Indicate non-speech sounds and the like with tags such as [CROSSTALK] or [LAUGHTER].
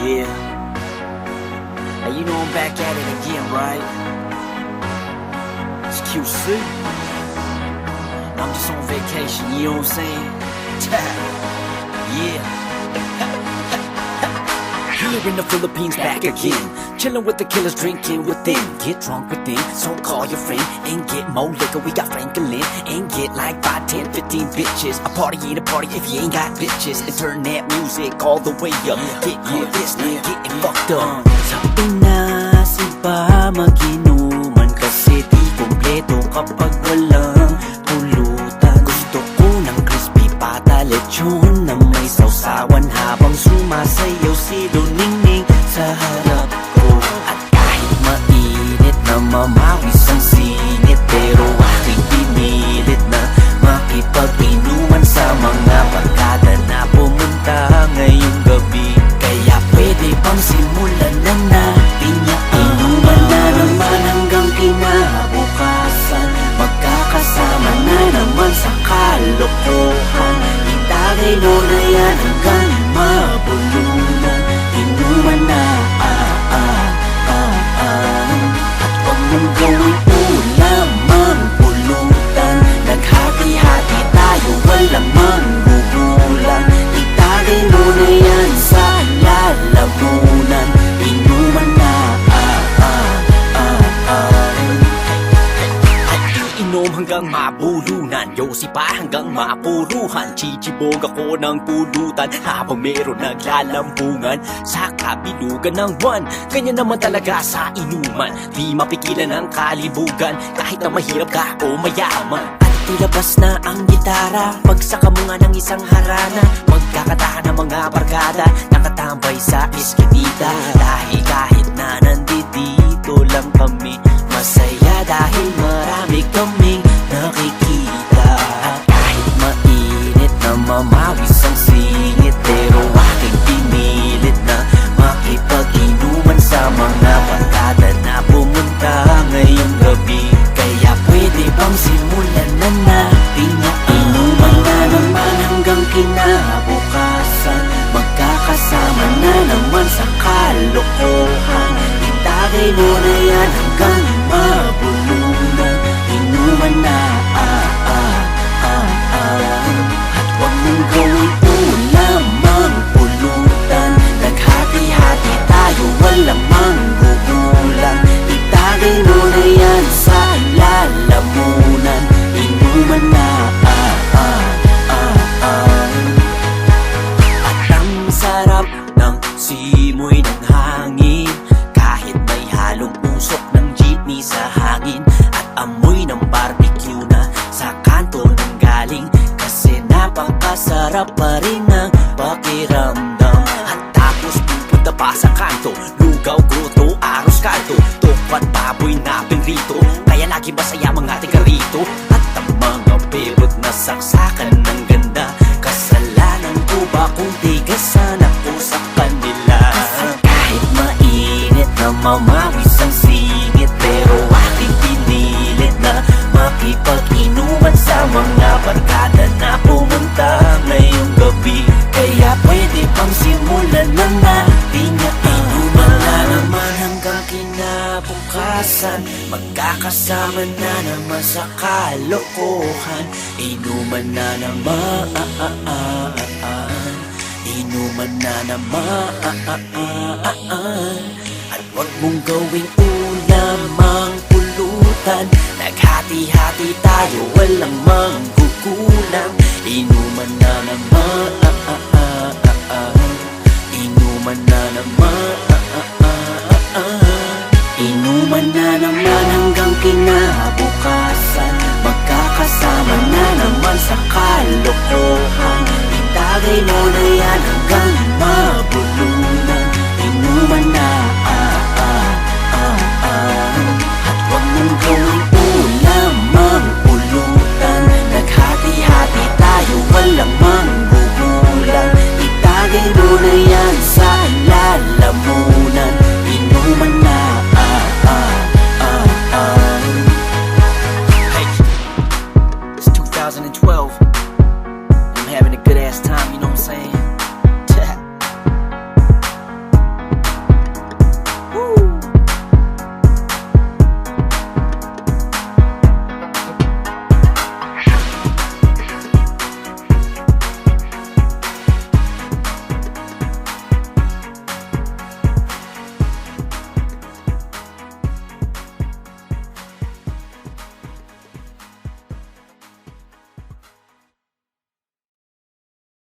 Yeah. Hey, you know I'm back at it again, right? It's QC. I'm just on vacation, you know what I'm saying? [LAUGHS] yeah. [LAUGHS] Here in the Philippines, back again. Chilling with the killers, drinking them, Get drunk with them, so call your friend and get more liquor. We got Franklin and get like 5, 10, 15 bitches. A party ain't a party if you ain't got bitches. And turn that music all the way up. Get you listening, getting fucked up. Sa Pinas, iba mag-inuman kasi di kompleto kapag walang pulutan. Gusto ko ng crispy pata lechon hanggang mabulunan Inuman na ah ah ah ah At huwag mong gawin mabulunan Yosi pa hanggang mapuruhan Chichibog ako ng pulutan Habang meron naglalambungan. Sa kabilugan ng buwan Ganyan naman talaga sa inuman. Di mapigilan ang kalibugan Kahit na mahirap ka o mayaman. Ilabas na ang gitara Pagsaka mo nga ng isang harana. Magkakatahan ng mga barkada Nakatambay sa eskinita. Dahil mamawis ang singit Pero aking pinilit na makipag-inuman sa mga barkada na pumunta ngayong gabi. Kaya pwede bang simulan na natin na inuman na naman hanggang kinabukasan? Magkakasama na naman sa kalokohan. Itagay mo na yan hanggang mabulunan. Inuman na pupunta pa sa kanto. Lugaw, gruto, aros, kaldo Tukpat, baboy na rito. Kaya lagi masaya mga tiga kinabukasan Magkakasama na naman sa kalokohan Inuman na naman Inuman na naman At wag mong gawing ulam ang pulutan. Naghati-hati tayo walang manggugulang Inuman na naman Inuman na naman sa kalokohan